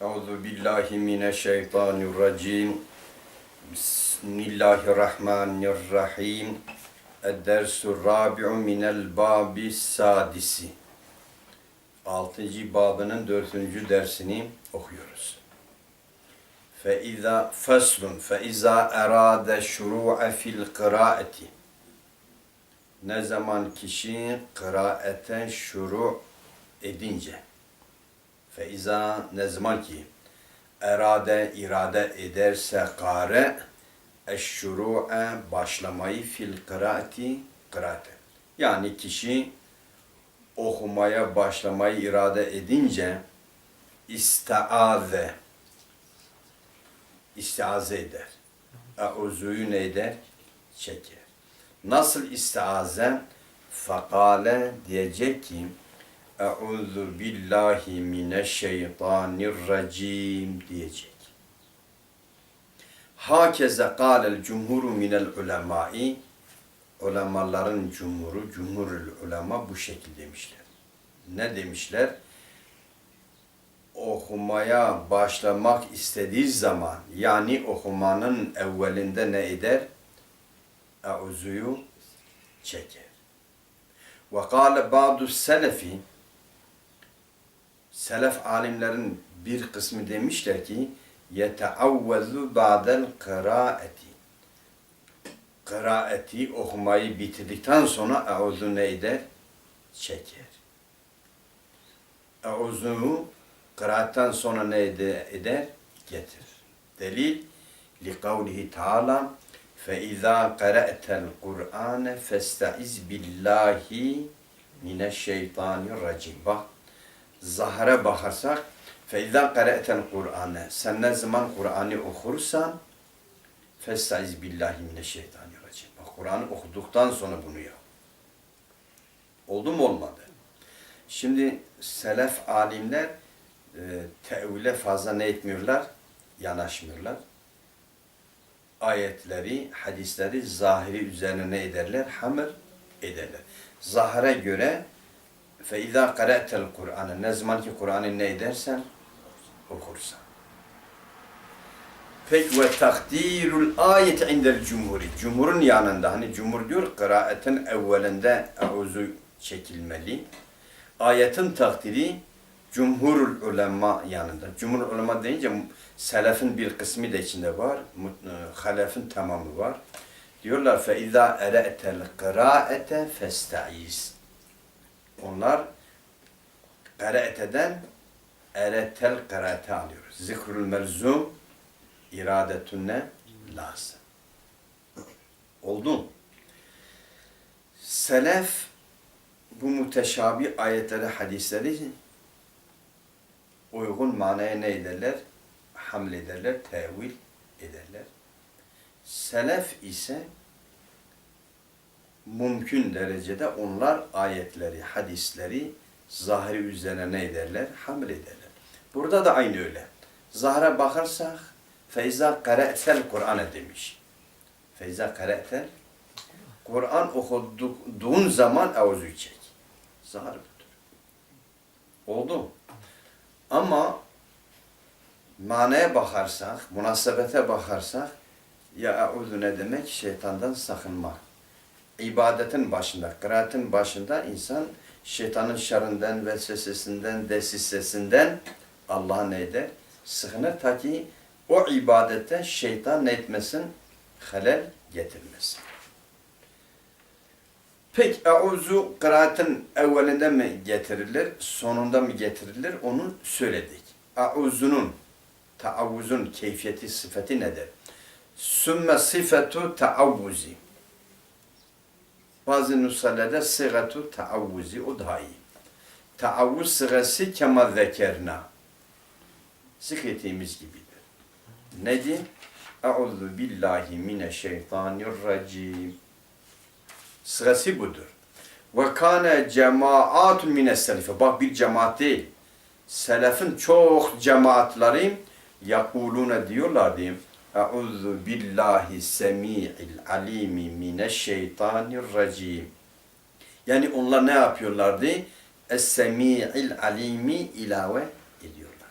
Euzu billahi mineşşeytanirracim. Bismillahirrahmanirrahim. Ed-dersu rabi'u minel babi sadisi. Altıncı babının dördüncü dersini okuyoruz. فإذا فصل فإذا أراد الشروع في القراءة ne zaman kişi kıraate şuru edince feiza ne zaman ki erade irade ederse kare eşşuru'a başlamayı fil kıraati kıraate. Yani kişi okumaya başlamayı irade edince istaaze istiaze eder. Euzu'yu ne eder? Çeker. Nasıl istiaze? Fakale diyecek ki Euzu billahi mineşşeytanirracim diyecek. Hakeze kâlel cumhuru minel ulemai ulemaların cumhuru, cumhurul ulema bu şekilde demişler. Ne demişler? Okumaya başlamak istediği zaman yani okumanın evvelinde ne eder? Euzu'yu çeker. Ve kâle ba'du selefi Selef alimlerin bir kısmı demişler ki yeteavvezu ba'del kıraati kıraati okumayı bitirdikten sonra euzu ne eder? Çeker. Euzu kıraatten sonra ne ede- eder? Getir. Delil li kavlihi taala فَاِذَا قَرَأْتَ الْقُرْآنَ فَاسْتَعِذْ بِاللّٰهِ مِنَ الشَّيْطَانِ الرَّجِيمِ Bak, zahara bakarsak فَاِذَا قَرَأْتَ الْقُرْآنَ Sen ne zaman Kur'an'ı okursan فَاسْتَعِذْ بِاللّٰهِ مِنَ الشَّيْطَانِ الرَّجِيمِ Bak, Kur'an'ı okuduktan sonra bunu yap. Oldu mu olmadı? Şimdi selef alimler e, tevhile fazla ne etmiyorlar? Yanaşmıyorlar ayetleri, hadisleri zahiri üzerine ne ederler? Hamır ederler. Zahire göre Fe izâ kare'tel Kur'an'ı ne zaman ki Kur'an'ı ne edersen okursan. Peki ve takdirul ayet indel cumhuri. Cumhurun yanında hani cumhur diyor kıraatin evvelinde euzu çekilmeli. Ayetin takdiri cumhurul ulema yanında. Cumhur ulema deyince selefin bir kısmı da içinde var. E, halefin tamamı var. Diyorlar fe izâ ere'tel kıraate festaiz. Onlar kıraateden eretel kıraate alıyoruz. Zikrul melzum iradetünne lazım. Oldu. Selef bu müteşabi ayetleri, hadisleri uygun manaya ne ederler? Hamlederler, tevil ederler. Selef ise mümkün derecede onlar ayetleri, hadisleri zahiri üzerine ne ederler? Hamle ederler. Burada da aynı öyle. Zahra bakarsak feyza kare'tel Kur'an'a demiş. Feyza kare'tel Kur'an okuduğun zaman avuzu çek. Zahar budur. Oldu? Ama manaya bakarsak, münasebete bakarsak ya eûzü ne demek? Şeytandan sakınma. İbadetin başında, kıraatin başında insan şeytanın şerrinden, vesvesesinden, desisesinden Allah'a ne eder? Sığınır ta ki o ibadette şeytan ne etmesin? Halel getirmesin. Peki euzu kıraatin evvelinde mi getirilir, sonunda mı getirilir onu söyledik. Euzunun, taavvuzun keyfiyeti, sıfatı nedir? Sümme sıfetu taavvuzi. Bazı nüshalerde sığatu taavvuzi, o daha iyi. Taavvuz sırası kema zekerna. Zikrettiğimiz gibidir. Nedir? Euzu billahi mineşşeytanirracim. Sırası budur. Ve kâne cemaatun mines selefe. Bak bir cemaat değil. Selefin çok cemaatleri yakulune diyorlar diyeyim. Euzu billahi semi'il alimi mineşşeytanirracim. Yani onlar ne yapıyorlardı? Es-semi'il alimi ilave ediyorlar.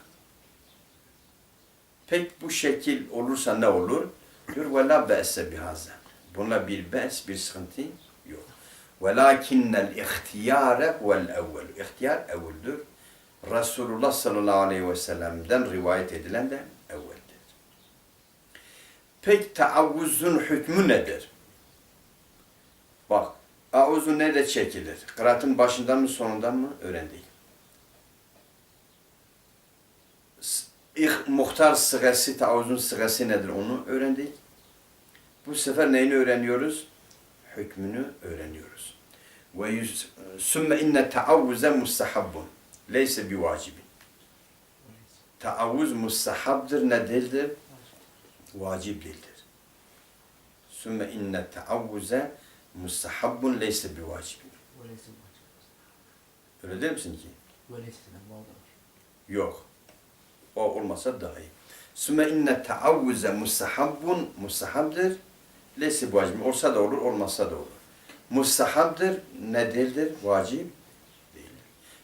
Pek bu şekil olursa ne olur? Diyor ve la be'se bihaza. Buna bir be's, bir sıkıntı yok. Velakinnel ihtiyare vel evvel. İhtiyar evveldür. Resulullah sallallahu aleyhi ve sellem'den rivayet edilen de Peki taavuzzun hükmü nedir? Bak, auzu nerede çekilir? Kıraatın başından mı sonundan mı? Öğrendik. İh, muhtar sırası, taavuzun sırası nedir onu öğrendik. Bu sefer neyini öğreniyoruz? Hükmünü öğreniyoruz. Ve sümme inne taavvuze mustahabbun. Leyse bi vacibin. Taavvuz mustahabdır ne değildir? vacip değildir. Sümme inne teavvuze mustahabbun leyse bi vacibin. Öyle der misin ki? Yok. O olmasa daha iyi. Sümme inne teavvuze mustahabbun mustahabdır. Leyse bi vacibin. Olsa da olur, olmasa da olur. Mustahabdır, ne değildir? Vacip değildir.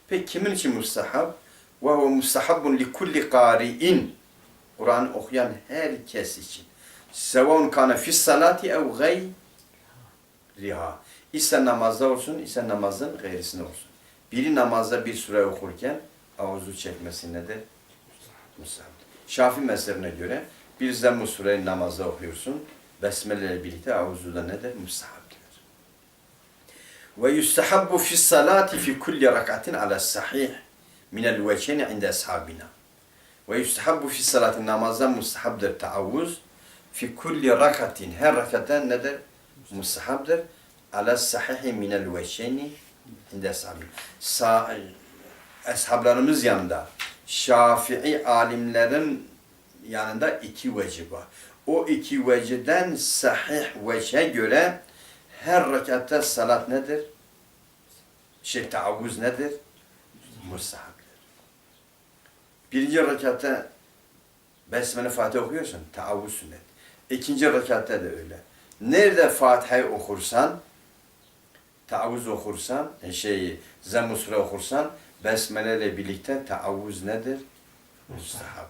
Peki kimin için mustahab? Ve huve mustahabbun li kulli qari'in. Kur'an okuyan herkes için. Sevun kana fi salati ev gayriha. İse namazda olsun, ise namazın gayrisinde olsun. Biri namazda bir sure okurken avuzu çekmesi nedir? Mustahap. Şafi mezhebine göre bir zamm-ı sureyi namazda okuyorsun. Besmele ile birlikte avuzu da nedir? Mustahaptır. Ve yustahabbu fi salati fi kulli rakatin ala sahih minel veceni inde ashabina. Ve yustahabbu fi salati namazda mustahabdır taavvuz. Fi kulli rakatin her rakaten nedir? Mustahabdır. Ala sahihi minel veceni inde ashabina. Sa ashablarımız yanında Şafii alimlerin yanında iki vecih var. O iki veciden sahih vece göre her rekatta salat nedir? Şey taavvuz nedir? Mustahabdır. Birinci rekatta Besmele Fatiha okuyorsun, taavvuz sünnet. İkinci rekatta da öyle. Nerede Fatiha'yı okursan, taavvuz okursan, e, şey, Zemm-i Sure okursan, Besmele ile birlikte taavvuz nedir? Mustahab.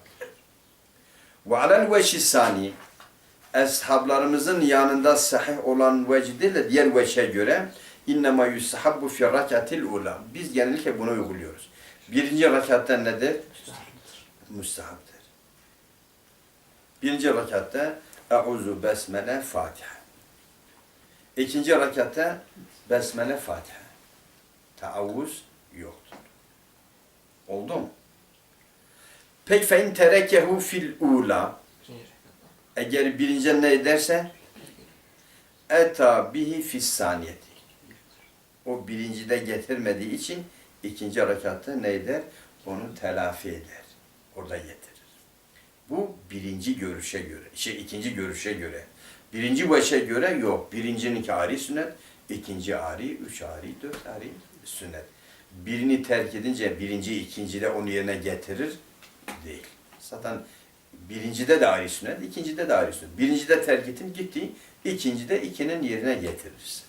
Ve alel veçi sani, eshablarımızın yanında sahih olan vecih değil de diğer veçe göre innema yustahabbu fi rakatil ula. Biz genellikle bunu uyguluyoruz. Birinci rakatta nedir? Mustahabdır. Birinci rakatta Euzu Besmele Fatiha. İkinci rakatta Besmele Fatiha. Taavvuz yoktur. Oldu mu? Peki fe in terekehu fil ula rekatta. eğer birinci ne ederse eta bihi fis saniyeti. O birincide getirmediği için ikinci rekatta ne eder? Onu telafi eder. Orada getirir. Bu birinci görüşe göre, şey ikinci görüşe göre. Birinci veşe göre yok. Birincinin ari sünnet, ikinci ari, üç ari, dört ari sünnet. Birini terk edince birinci, ikincide onu yerine getirir değil. Zaten birincide de ari sünnet, ikincide de ari sünnet. Birincide terk ettin gitti, ikincide ikinin yerine getirirsin.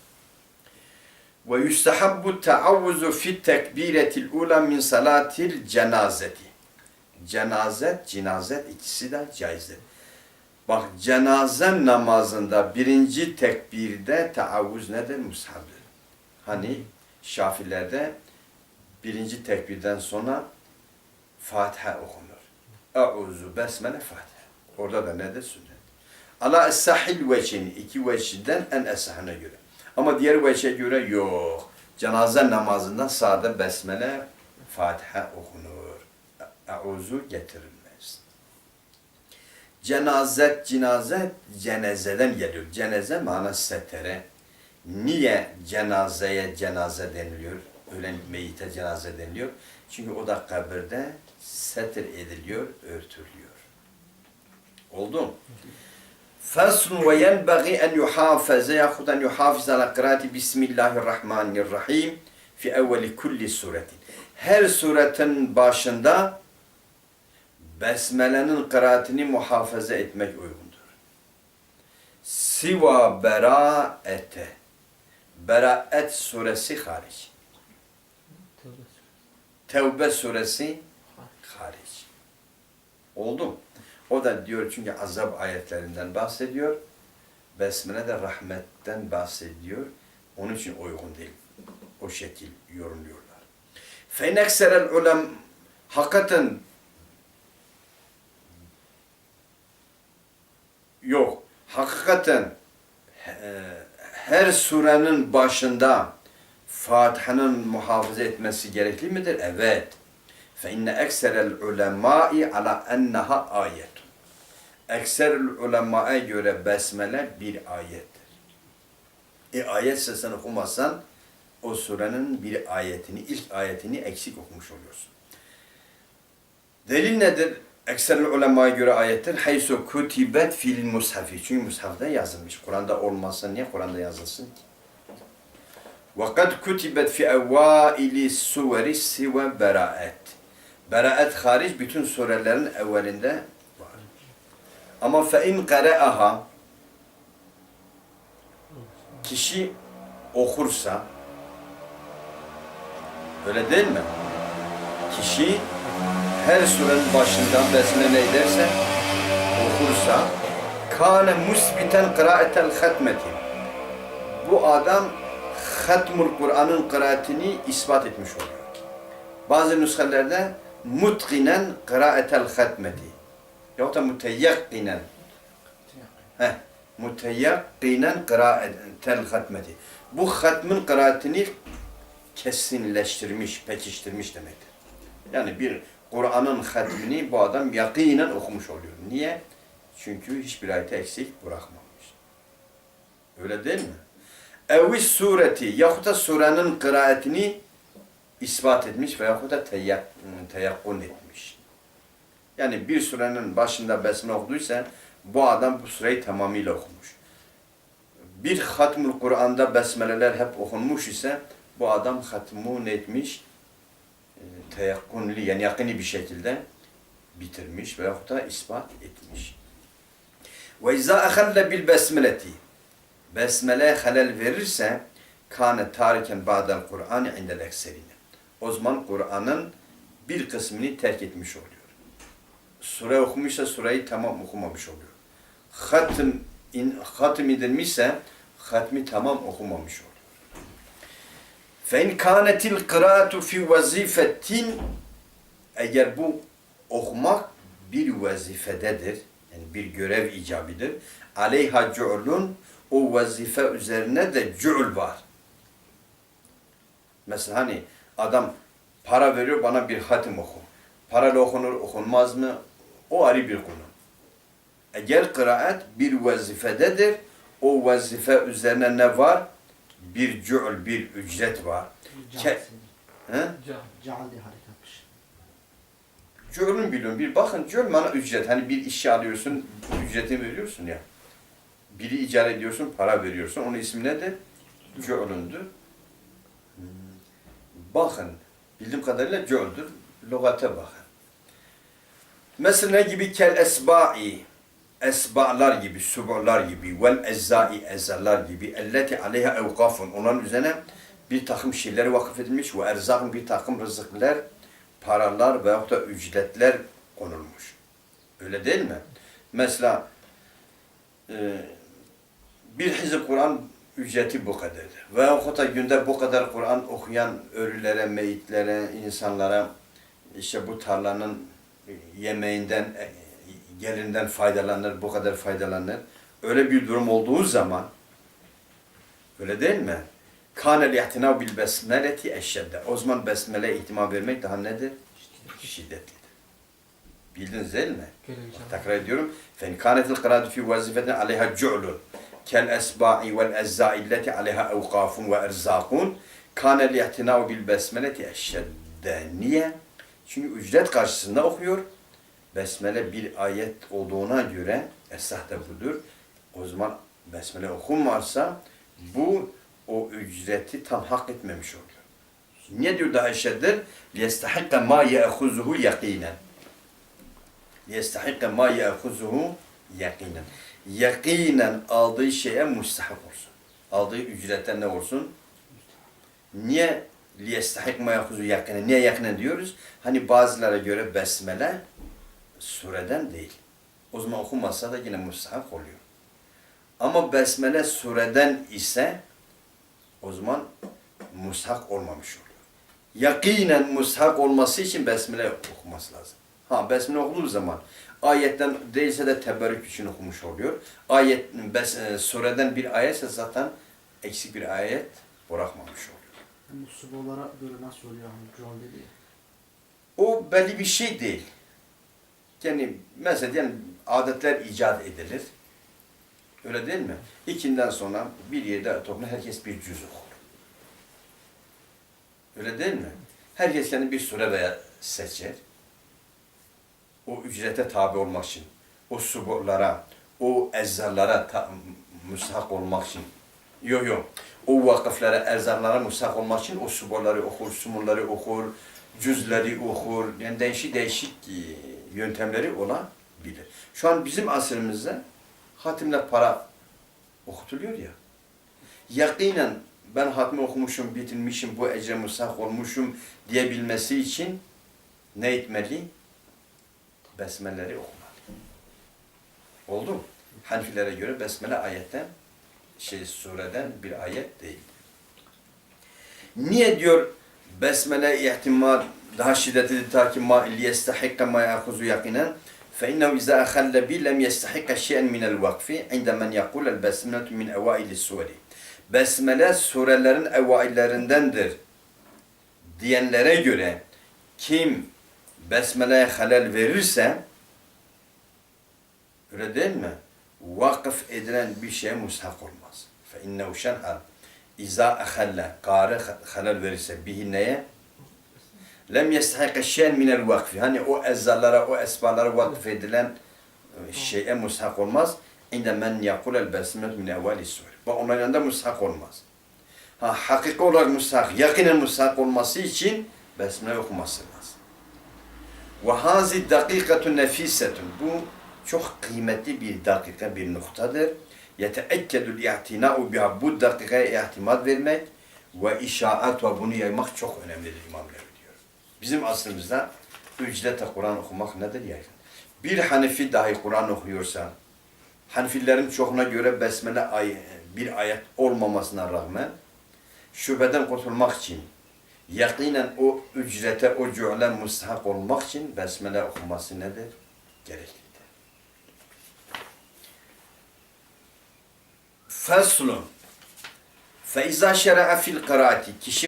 Ve yustahabbu taavvuzu fi tekbiretil ula min salatil cenazeti. Cenazet, cinazet ikisi de caizdir. Bak cenaze namazında birinci tekbirde taavvuz nedir? Mushabdır. Hani Şafilerde birinci tekbirden sonra Fatiha okunur. Euzu besmele Fatiha. Orada da nedir? Sünnet. Ala es-sahil vecini iki veciden en esahına göre. Ama diğer vece göre yok. Cenaze namazında sade besmele Fatiha okunur. Euzu getirilmez. Cenazet, cinazet cenezeden geliyor. Ceneze mana setere. Niye cenazeye cenaze deniliyor? Ölen meyite cenaze deniliyor. Çünkü o da kabirde setir ediliyor, örtülüyor. Oldu mu? Faslun ve yenbagi en yuhafaze yahut en yuhafiz ala kıraati Bismillahirrahmanirrahim fi evveli kulli suretin. Her suretin başında Besmele'nin kıraatini muhafaza etmek uygundur. Siva beraete. Beraet suresi hariç. Tevbe suresi hariç. Oldu mu? O da diyor çünkü azap ayetlerinden bahsediyor. Besmele de rahmetten bahsediyor. Onun için uygun değil. O şekil yorumluyorlar. Fe nekserel ulem hakikaten yok. Hakikaten e, her surenin başında Fatiha'nın muhafaza etmesi gerekli midir? Evet. İnne ekserel ulemai ala enneha ayet. Ekserel ulemaya göre besmele bir ayettir. E ayetse sen okumazsan o surenin bir ayetini, ilk ayetini eksik okumuş oluyorsun. Delil nedir? Ekserel ulemaya göre ayettir. Haysu kutibet fil mushafi. Çünkü mushafta yazılmış. Kur'an'da olmasa niye Kur'an'da yazılsın ki? وَقَدْ كُتِبَتْ فِي اَوَّائِلِ السُّوَرِ سِوَ بَرَاءَت Beraat hariç bütün surelerin evvelinde var. Ama فَاِنْ قَرَأَهَا Kişi okursa öyle değil mi? Kişi her surenin başından besmele ederse okursa kâne musbiten kıraatel hatmeti bu adam Hatmul Kur'an'ın kıraatini ispat etmiş oluyor. Bazı nüshelerde mutkinen kıraatel hatmeti yahut da muteyakkinen heh, muteyakkinen kıraatel hatmeti bu hatmın kıraatini kesinleştirmiş, pekiştirmiş demektir. Yani bir Kur'an'ın hatmini bu adam yakinen okumuş oluyor. Niye? Çünkü hiçbir ayeti eksik bırakmamış. Öyle değil mi? Evis sureti yahut da surenin kıraatini ispat etmiş veyahut da teyak, teyakkun etmiş. Yani bir surenin başında besmele okuduysa bu adam bu sureyi tamamıyla okumuş. Bir hatmul Kur'an'da besmeleler hep okunmuş ise bu adam hatmun etmiş, teyakkunli yani yakini bir şekilde bitirmiş veyahut da ispat etmiş. Ve izâ ehelle bil besmeleti besmele halel verirse kâne tariken ba'del Kur'an indel ekserine. O zaman Kur'an'ın bir kısmını terk etmiş oluyor. Sure okumuşsa sureyi tamam okumamış oluyor. Hatım, in, hatım edilmişse hatmi tamam okumamış oluyor. فَاِنْ كَانَتِ الْقِرَاتُ فِي وَزِفَةٍ Eğer bu okumak bir vazifededir, yani bir görev icabidir. Aleyha cu'lun o vazife üzerine de cu'l var. Mesela hani adam para veriyor bana bir hatim oku. Paralı okunur okunmaz mı? O ayrı bir konu. Eğer kıraat bir vazifededir, o vazife üzerine ne var? Bir cu'l, bir ücret var. Ke- He? Ceal diye harekatmış. Cu'l'ün biliyorum. Bir bakın cu'l bana ücret. Hani bir işe alıyorsun, ücretini veriyorsun ya. Biri icara ediyorsun, para veriyorsun. Onun ismi nedir? Cu'l'ündür. Hmm. Bakın, bildiğim kadarıyla cu'l'dür. Lügate bakın. Mesela ne gibi kel esba'i, esba'lar gibi, subu'lar gibi, vel ezzai, ezzallar gibi, elleti aleyha evkafun, onların üzerine bir takım şeyleri vakıf edilmiş ve erzakın bir takım rızıklar, paralar veyahut da ücretler konulmuş. Öyle değil mi? Mesela e, bir hizib Kur'an ücreti bu kadardır. Veyahut da günde bu kadar Kur'an okuyan ölülere, meyitlere, insanlara işte bu tarlanın yemeğinden, gelinden faydalanır, bu kadar faydalanır. Öyle bir durum olduğu zaman öyle değil mi? Kânel ihtinav bil besmeleti eşşedde. O zaman besmele ihtimam vermek daha nedir? Şiddetlidir. Bildiniz değil mi? Görev icabı. Tekrar ediyorum. فَاِنْ كَانَتِ الْقِرَادُ فِي وَزِفَةٍ عَلَيْهَا جُعْلٌ كَالْأَسْبَاعِ وَالْأَزَّاءِ الَّتِي عَلَيْهَا اَوْقَافٌ وَاَرْزَاقٌ كَانَ الْاِعْتِنَاءُ بِالْبَسْمَلَةِ اَشَّدَّ Niye? Çünkü ücret karşısında okuyor. Besmele bir ayet olduğuna göre esah da budur. O zaman besmele okunmazsa bu o ücreti tam hak etmemiş oluyor. Niye diyor daha eşeddir? لِيَسْتَحِقَّ مَا يَأْخُذُهُ يَقِينًا يَسْتَحِقَّ مَا يَأْخُذُهُ yakinen. Yakinen aldığı şeye müstahak olsun. Aldığı ücretten ne olsun? Niye liyestahik ma yakuzu yakinen? Niye yakinen diyoruz? Hani bazılara göre besmele sureden değil. O zaman okunmazsa da yine mustahak oluyor. Ama besmele sureden ise o zaman mustahak olmamış oluyor. Yakinen mustahak olması için besmele okuması lazım. Ha besmele okuduğu zaman ayetten değilse de teberrük için okumuş oluyor. Ayet bes, e, sureden bir ayetse zaten eksik bir ayet bırakmamış oluyor. Yani bu subolara göre nasıl oluyor hani. O belli bir şey değil. Yani mesela diyelim adetler icat edilir. Öyle değil mi? İkinden sonra bir yerde toplu herkes bir cüz okur. Öyle değil mi? Herkes kendi bir sure veya seçer. O ücrete tabi olmak için, o suburlara, o ezzarlara ta, müstahak olmak için, yok yok, o vakıflara, erzarlara müstahak olmak için o suburları okur, sumurları okur, cüzleri okur, yani değişik değişik e, yöntemleri olabilir. Şu an bizim asrımızda hatimle para okutuluyor ya. Yakinen ben hatmi okumuşum, bitirmişim, bu ecre müstahak olmuşum diyebilmesi için ne etmeli? Besmeleleri okumalı. Oldu mu? Hanifilere göre besmele ayetten, şey sureden bir ayet değil. Niye diyor besmele ihtimal daha şiddetli ta ki ma liyestahikka ma yakuzu yakinen fe innehu izâ ahalle bi lem yestahikka şeyen minel vakfi inde men yakul el besmeletu min evaili suri. Besmele surelerin evaillerindendir diyenlere göre kim besmeleye halel verirse öyle değil mi? Vakıf edilen bir şeye mushak olmaz. Fe innehu şen'an İza ahalle, kâre halal verirse bihi neye? Lem yestahike şeyen minel vakfi. Hani o ezzallara, o esbalara vakf edilen e, şeye mushak olmaz. İnde men yakulel besmet min evveli sur. Bu onların yanında mushak olmaz. Ha, hakiki olarak mushak, yakinen mushak olması için besmele okuması lazım. Ve hazi dakikatun nefisetun. Bu çok kıymetli bir dakika, bir noktadır. Yeteekkedül i'tina'u biha. Bu dakikaya ihtimal vermek ve işaat ve bunu yaymak çok önemlidir imamlar diyor. Bizim asrımızda ücrete Kur'an okumak nedir yaygın? Bir Hanefi dahi Kur'an okuyorsa, Hanefilerin çoğuna göre besmele ay bir ayet olmamasına rağmen şüpheden kurtulmak için yakinen o ücrete, o cu'le mustahak olmak için besmele okuması nedir? Gereklidir. Faslun. Feiza şera'a fil kıraati. Kişi